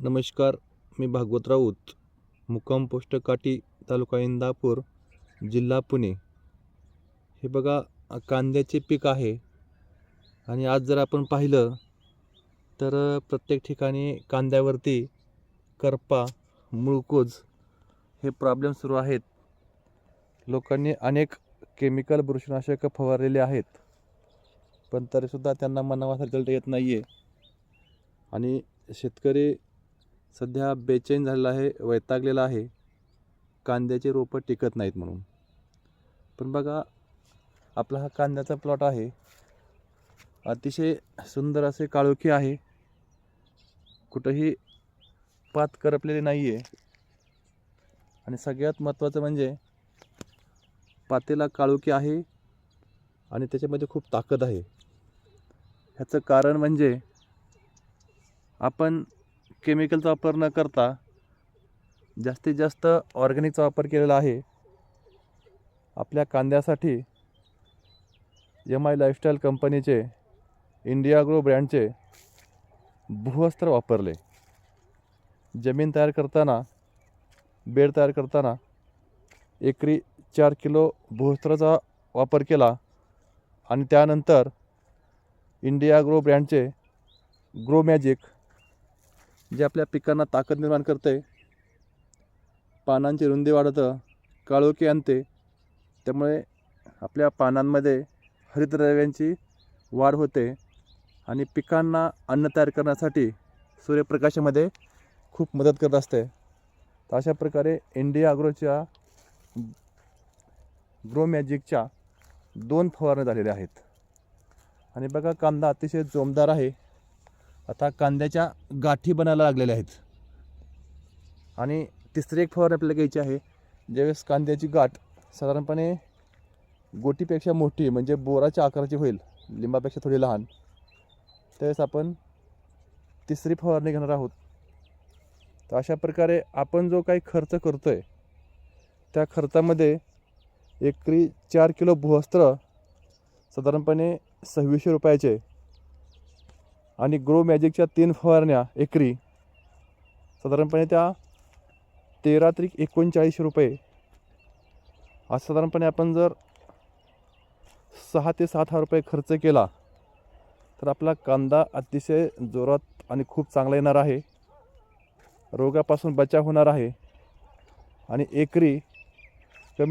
नमस्कार मी भागवत राऊत मुक्काम पोस्ट काटी तालुका इंदापूर जिल्हा पुणे. हे बघा कांद्याचे पीक आहे आणि आज जर आपण पाहिलं तर प्रत्येक ठिकाणी कांद्यावरती करपा मुळकोज हे प्रॉब्लेम सुरू आहेत. लोकांनी अनेक केमिकल बुरशीनाशक फवारलेले आहेत. पण तरीसुद्धा त्यांना मनावा रिझल्ट येत नाही आहे आणि शेतकरी सध्या बेचैन झालेला आहे वैतागलेला आहे. कांद्याचे रोपं टिकत नाहीत म्हणून. पण बघा आपला हा कांद्याचा प्लॉट आहे. अतिशय सुंदर असे काळोखी आहे. कुठंही पात करपलेली नाही आहे आणि सगळ्यात महत्त्वाचं म्हणजे पातेला काळोखी आहे आणि त्याच्यामध्ये खूप ताकद आहे. ह्याचं कारण म्हणजे आपण केमिकलचा वापर न करता जास्तीत जास्त ऑर्गॅनिकचा वापर केलेला आहे. आपल्या कांद्यासाठी एम आय लाईफस्टाईल कंपनीचे इंडिया ग्रो ब्रँडचे भूवस्त्र वापरले. जमीन तयार करताना बेड तयार करताना एकरी चार किलो भूवस्त्राचा वापर केला आणि त्यानंतर इंडिया ग्रो ब्रँडचे ग्रो मॅजिक जे आपल्या पिकांना ताकद निर्माण करते पानांची रुंदी वाढतं काळोखी आणते त्यामुळे आपल्या पानांमध्ये हरितद्रव्यांची वाढ होते आणि पिकांना अन्न तयार करण्यासाठी सूर्यप्रकाशामध्ये खूप मदत करत असते. तर अशा प्रकारे इंडिया अग्रोच्या ग्रो मॅजिकच्या दोन फवारण्या झालेल्या आहेत. आणि बघा कांदा अतिशय जोमदार आहे. आता कांद्याच्या गाठी बनायला लागलेल्या आहेत. आणि तिसरी एक फवारणी आपल्याला घ्यायची आहे. ज्यावेळेस कांद्याची गाठ साधारणपणे गोटीपेक्षा मोठी म्हणजे बोराच्या आकाराची होईल लिंबापेक्षा थोडी लहान त्यावेळेस आपण तिसरी फवारणी घेणार आहोत. तर अशा प्रकारे आपण जो काही खर्च करतो आहे त्या खर्चामध्ये एकरी चार किलो भूवस्त्र साधारणपणे सव्वीसशे रुपयाचे आणि ग्रो मॅजिकच्या तीन फवारण्या एकरी. साधारणपणे त्या तेरा त्रिक एकोणचाळीस रुपये. आज साधारणपणे आपण जर सहा ते सात हजार रुपये खर्च केला तर आपला कांदा अतिशय जोरात आणि खूप चांगला येणार आहे. रोगापासून बचाव होणार आहे. आणि एकरी